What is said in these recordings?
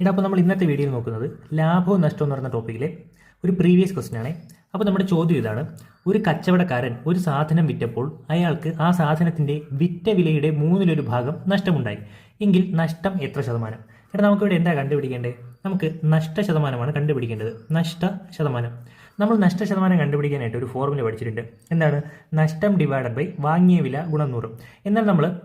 ഇടാ അപ്പോൾ നമ്മൾ ഇന്നത്തെ വീഡിയോയിൽ നോക്കുന്നത് ലാഭവും നഷ്ടവും എന്ന് പറയുന്ന ടോപ്പിക്കിലെ ഒരു പ്രീവിയസ് ക്വസ്റ്റ്യൻ ആണ്. അപ്പോൾ നമ്മുടെ ചോദ്യം ഇതാണ് ഒരു കച്ചവടക്കാരൻ ഒരു സാധനം വിറ്റപ്പോൾ അയാൾക്ക് ആ സാധനത്തിന്റെ വിറ്റ വിലയുടെ മൂന്നിലൊരു ഭാഗം നഷ്ടമുണ്ടായി. എങ്കിൽ നഷ്ടം എത്ര ശതമാനം? ഇവിടെ നമുക്കിവിടെ എന്താ കണ്ടുപിടിക്കേണ്ടത് നമുക്ക് നഷ്ട ശതമാനമാണ് കണ്ടുപിടിക്കേണ്ടത്. നഷ്ട ശതമാനം. നമ്മൾ നഷ്ട ശതമാനം കണ്ടുപിടിക്കാനായിട്ട് ഒരു ഫോർമുല പഠിച്ചിട്ടുണ്ട്. എന്താണ്? നഷ്ടം ഡിവൈഡഡ് ബൈ വാങ്ങിയ വില ഗുണം നൂറ്. എന്നാൽ നമ്മൾ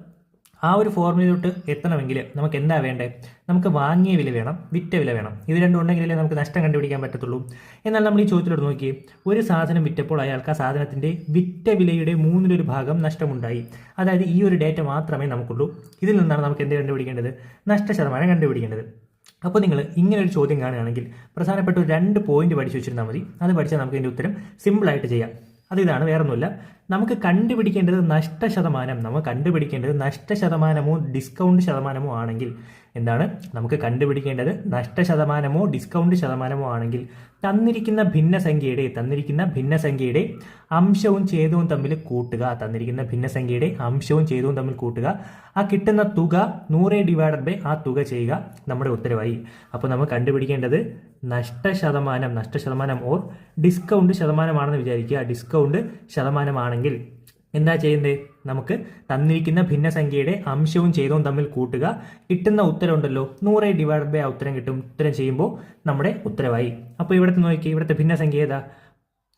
ആ ഒരു ഫോർമുലയിലോട്ട് എത്തണമെങ്കിൽ നമുക്ക് എന്താ വേണ്ടേ? നമുക്ക് വാങ്ങിയ വില വേണം വിറ്റ വില വേണം. ഇത് രണ്ടും ഉണ്ടെങ്കിലേ നമുക്ക് നഷ്ടം കണ്ടുപിടിക്കാൻ പറ്റത്തുള്ളൂ. എന്നാൽ നമ്മൾ ഈ ചോദ്യത്തിലോട്ട് നോക്കി ഒരു സാധനം വിറ്റപ്പോൾ അയാൾക്ക് ആ സാധനത്തിന്റെ വിറ്റ വിലയുടെ മൂന്നിലൊരു ഭാഗം നഷ്ടമുണ്ടായി. അതായത് ഈ ഒരു ഡേറ്റ മാത്രമേ നമുക്കുള്ളൂ. ഇതിൽ നിന്നാണ് നമുക്ക് എന്ത് കണ്ടുപിടിക്കേണ്ടത്? നഷ്ട ശതമാനം കണ്ടുപിടിക്കേണ്ടത്. അപ്പോൾ നിങ്ങൾ ഇങ്ങനെ ഒരു ചോദ്യം കാണുകയാണെങ്കിൽ പ്രധാനപ്പെട്ട ഒരു രണ്ട് പോയിന്റ് പഠിച്ചു വെച്ചിരുന്നാൽ മതി. അത് പഠിച്ചാൽ നമുക്ക് ഇതിന്റെ ഉത്തരം സിമ്പിളായിട്ട് ചെയ്യാം. അത് ഇതാണ് വേറൊന്നുമില്ല. നമുക്ക് കണ്ടുപിടിക്കേണ്ടത് നഷ്ട ശതമാനം നമ്മൾ കണ്ടുപിടിക്കേണ്ടത് നഷ്ടശതമാനമോ ഡിസ്കൗണ്ട് ശതമാനമോ ആണെങ്കിൽ എന്താണ് നമുക്ക് കണ്ടുപിടിക്കേണ്ടത്. നഷ്ടശതമാനമോ ഡിസ്കൗണ്ട് ശതമാനമോ ആണെങ്കിൽ തന്നിരിക്കുന്ന ഭിന്നസംഖ്യയുടെ തന്നിരിക്കുന്ന ഭിന്നസംഖ്യയുടെ അംശവും ഛേദവും തമ്മിൽ കൂട്ടുക. തന്നിരിക്കുന്ന ഭിന്നസംഖ്യയുടെ അംശവും ഛേദവും തമ്മിൽ കൂട്ടുക. ആ കിട്ടുന്ന തുക നൂറ് ഡിവൈഡഡ് ബൈ ആ തുക ചെയ്യുക നമ്മുടെ ഉത്തരവായി. അപ്പോൾ നമ്മൾ കണ്ടുപിടിക്കേണ്ടത് നഷ്ടശതമാനം നഷ്ടശതമാനം ഓർ ഡിസ്കൗണ്ട് ശതമാനമാണെന്ന് വിചാരിക്കുക. ഡിസ്കൗണ്ട് ശതമാനമാണെങ്കിൽ എന്താ ചെയ്യുന്നത് നമുക്ക് തന്നിരിക്കുന്ന ഭിന്നസംഖ്യയുടെ അംശവും ഛേദവും തമ്മിൽ കൂട്ടുക. കിട്ടുന്ന ഉത്തരം ഉണ്ടല്ലോ നൂറ് ഡിവൈഡ് ബൈ ഉത്തരം കിട്ടും. ഉത്തരം ചെയ്യുമ്പോൾ നമ്മുടെ ഉത്തരവായി. അപ്പോൾ ഇവിടുത്തെ നോക്കി. ഇവിടുത്തെ ഭിന്നസംഖ്യ ഏതാ?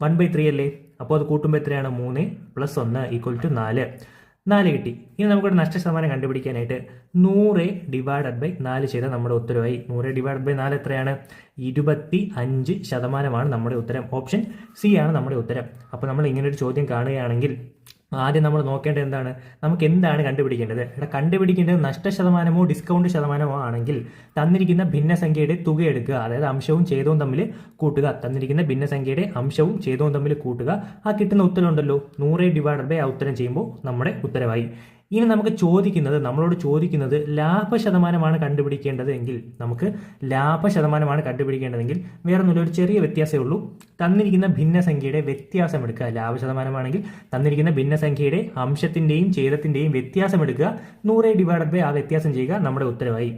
വൺ ബൈ ത്രീ അല്ലേ? അപ്പോൾ അത് കൂട്ടുമ്പോൾ എത്രയാണ്? മൂന്ന് പ്ലസ് ഒന്ന് ഈക്വൽ ടു നാല്. നാല് കിട്ടി. ഇനി നമുക്കൊരു നഷ്ട ശതമാനം കണ്ടുപിടിക്കാനായിട്ട് നൂറ് ഡിവൈഡഡ് ബൈ നാല് ചെയ്താൽ നമ്മുടെ ഉത്തരവായി. നൂറ് ഡിവൈഡഡ് ബൈ നാല് എത്രയാണ്? ഇരുപത്തി അഞ്ച് ശതമാനമാണ് നമ്മുടെ ഉത്തരം. ഓപ്ഷൻ സി ആണ് നമ്മുടെ ഉത്തരം. അപ്പോൾ നമ്മൾ ഇങ്ങനെ ഒരു ചോദ്യം കാണുകയാണെങ്കിൽ ആദ്യം നമ്മൾ നോക്കേണ്ടത് എന്താണ്? നമുക്ക് എന്താണ് കണ്ടുപിടിക്കേണ്ടത്? ഇവിടെ കണ്ടുപിടിക്കേണ്ടത് നഷ്ടശതമാനമോ ഡിസ്കൗണ്ട് ശതമാനമോ ആണെങ്കിൽ തന്നിരിക്കുന്ന ഭിന്നസംഖ്യയുടെ തുക എടുക്കുക. അതായത് അംശവും ഛേദവും തമ്മിൽ കൂട്ടുക. തന്നിരിക്കുന്ന ഭിന്നസംഖ്യയുടെ അംശവും ഛേദവും തമ്മിൽ കൂട്ടുക. ആ കിട്ടുന്ന ഉത്തരം ഉണ്ടല്ലോ. നൂറ് ഡിവൈഡഡ് ബൈ ആ ഉത്തരം ചെയ്യുമ്പോൾ നമ്മുടെ ഉത്തരവായി. ഇനി നമുക്ക് ചോദിക്കുന്നത് നമ്മളോട് ചോദിക്കുന്നത് ലാഭ ശതമാനമാണ് കണ്ടുപിടിക്കേണ്ടത് എങ്കിൽ നമുക്ക് ലാഭ ശതമാനമാണ് കണ്ടുപിടിക്കേണ്ടതെങ്കിൽ വേറെ ഒന്നുമില്ല ഒരു ചെറിയ വ്യത്യാസമേ ഉള്ളൂ. തന്നിരിക്കുന്ന ഭിന്നസംഖ്യയുടെ വ്യത്യാസം എടുക്കുക ലാഭ ശതമാനമാണെങ്കിൽ തന്നിരിക്കുന്ന ഭിന്നസംഖ്യയുടെ അംശത്തിന്റെയും ഛേദത്തിന്റെയും വ്യത്യാസം എടുക്കുക നൂറെ ഡിവൈഡഡ് ബൈ ആ വ്യത്യാസം ചെയ്യുക നമ്മുടെ ഉത്തരവായി.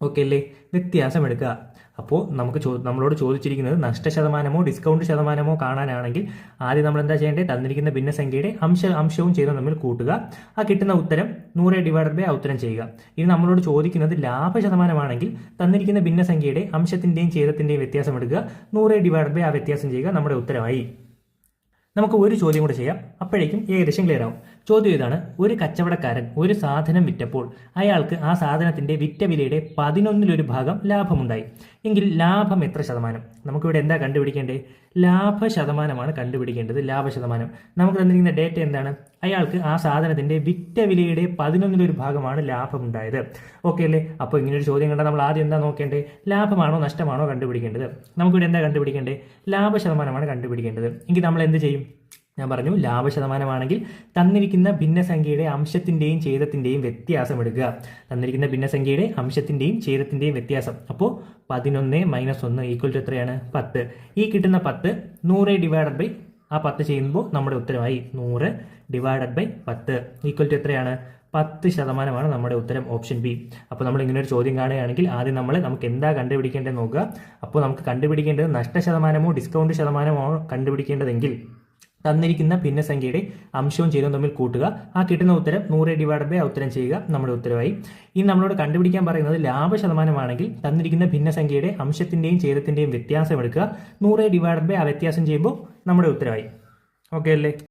ഓക്കെ അല്ലേ? വ്യത്യാസം എടുക്കുക അപ്പോൾ നമുക്ക് നമ്മളോട് ചോദിച്ചിരിക്കുന്നത് നഷ്ടശതമാനമോ ഡിസ്കൗണ്ട് ശതമാനമോ കാണാനാണെങ്കിൽ ആദ്യം നമ്മൾ എന്താ ചെയ്യേണ്ടത്? തന്നിരിക്കുന്ന ഭിന്നസംഖ്യയുടെ അംശ അംശവും ചെയ്ത് നമ്മൾ കൂട്ടുക. ആ കിട്ടുന്ന ഉത്തരം നൂറ് ഡിവൈഡഡ് ബൈ ആ ഉത്തരം ചെയ്യുക. ഇനി നമ്മളോട് ചോദിക്കുന്നത് ലാഭ ശതമാനമാണെങ്കിൽ തന്നിരിക്കുന്ന ഭിന്നസംഖ്യയുടെ അംശത്തിന്റെയും ഛേദത്തിന്റെയും വ്യത്യാസം എടുക്കുക. നൂറ് ഡിവൈഡഡ് ബൈ ആ വ്യത്യാസം ചെയ്യുക. നമ്മുടെ ഉത്തരമായി. നമുക്ക് ഒരു ചോദ്യം കൂടെ ചെയ്യാം. അപ്പോഴേക്കും ഏകദേശം ക്ലിയർ ആവും. ചോദ്യം ഇതാണ് ഒരു കച്ചവടക്കാരൻ ഒരു സാധനം വിറ്റപ്പോൾ അയാൾക്ക് ആ സാധനത്തിന്റെ വിറ്റ വിലയുടെ പതിനൊന്നിലൊരു ഭാഗം ലാഭമുണ്ടായി. എങ്കിൽ ലാഭം എത്ര ശതമാനം? നമുക്കിവിടെ എന്താ കണ്ടുപിടിക്കേണ്ടത്? ലാഭ ശതമാനമാണ് കണ്ടുപിടിക്കേണ്ടത്. ലാഭ ശതമാനം നമുക്ക് തന്നിരിക്കുന്ന ഡേറ്റ എന്താണ്? അയാൾക്ക് ആ സാധനത്തിന്റെ വിറ്റ വിലയുടെ പതിനൊന്നിലൊരു ഭാഗമാണ് ലാഭം ലാഭമുണ്ടായത്. ഓക്കെ അല്ലേ? അപ്പോൾ ഇങ്ങനെ ഒരു ചോദ്യം കണ്ടാൽ നമ്മൾ ആദ്യം എന്താ നോക്കേണ്ടത്? ലാഭമാണോ നഷ്ടമാണോ കണ്ടുപിടിക്കേണ്ടത്? നമുക്കിവിടെ എന്താ കണ്ടുപിടിക്കേണ്ടത്? ലാഭ ശതമാനമാണ് കണ്ടുപിടിക്കേണ്ടത്. എങ്കിൽ നമ്മൾ എന്ത് ചെയ്യും? ഞാൻ പറഞ്ഞു ലാഭ ശതമാനമാണെങ്കിൽ തന്നിരിക്കുന്ന ഭിന്നസംഖ്യയുടെ അംശത്തിന്റെയും ഛേദത്തിന്റെയും വ്യത്യാസം എടുക്കുക തന്നിരിക്കുന്ന ഭിന്നസംഖ്യയുടെ അംശത്തിന്റെയും ഛേദത്തിന്റെയും വ്യത്യാസം. അപ്പോൾ പതിനൊന്ന് മൈനസ് ഒന്ന് ഈക്വൽ ടു എത്രയാണ്? പത്ത്. ഈ കിട്ടുന്ന പത്ത് നൂറ് ഡിവൈഡഡ് ബൈ ആ പത്ത് ചെയ്യുമ്പോൾ നമ്മുടെ ഉത്തരമായി നൂറ് ഡിവൈഡഡ് ബൈ പത്ത്. ഈക്വൽ ടു എത്രയാണ്? പത്ത് ശതമാനമാണ് നമ്മുടെ ഉത്തരം ഓപ്ഷൻ ബി അപ്പോൾ നമ്മൾ ഇങ്ങനെ ഒരു ചോദ്യം കാണുകയാണെങ്കിൽ ആദ്യം നമ്മൾ നമുക്ക് എന്താ കണ്ടുപിടിക്കേണ്ടത് നോക്കുക. അപ്പോൾ നമുക്ക് കണ്ടുപിടിക്കേണ്ടത് നഷ്ട ശതമാനമോ ഡിസ്കൗണ്ട് ശതമാനമോ കണ്ടുപിടിക്കേണ്ടതെങ്കിൽ തന്നിരിക്കുന്ന ഭിന്നസംഖ്യയുടെ അംശവും ചെയ്തും തമ്മിൽ കൂട്ടുക. ആ കിട്ടുന്ന ഉത്തരം നൂറ് ഡിവൈഡ് ബൈ ഉത്തരം ചെയ്യുക. നമ്മുടെ ഉത്തരവായി. ഇനി നമ്മളോട് കണ്ടുപിടിക്കാൻ പറയുന്നത് ലാഭ ശതമാനമാണെങ്കിൽ തന്നിരിക്കുന്ന ഭിന്നസംഖ്യയുടെ അംശത്തിന്റെയും ഛേദത്തിന്റെയും വ്യത്യാസം എടുക്കുക. നൂറ് ഡിവൈഡ് ബൈ ആ വ്യത്യാസം ചെയ്യുമ്പോൾ നമ്മുടെ ഉത്തരവായി. ഓക്കെ അല്ലേ?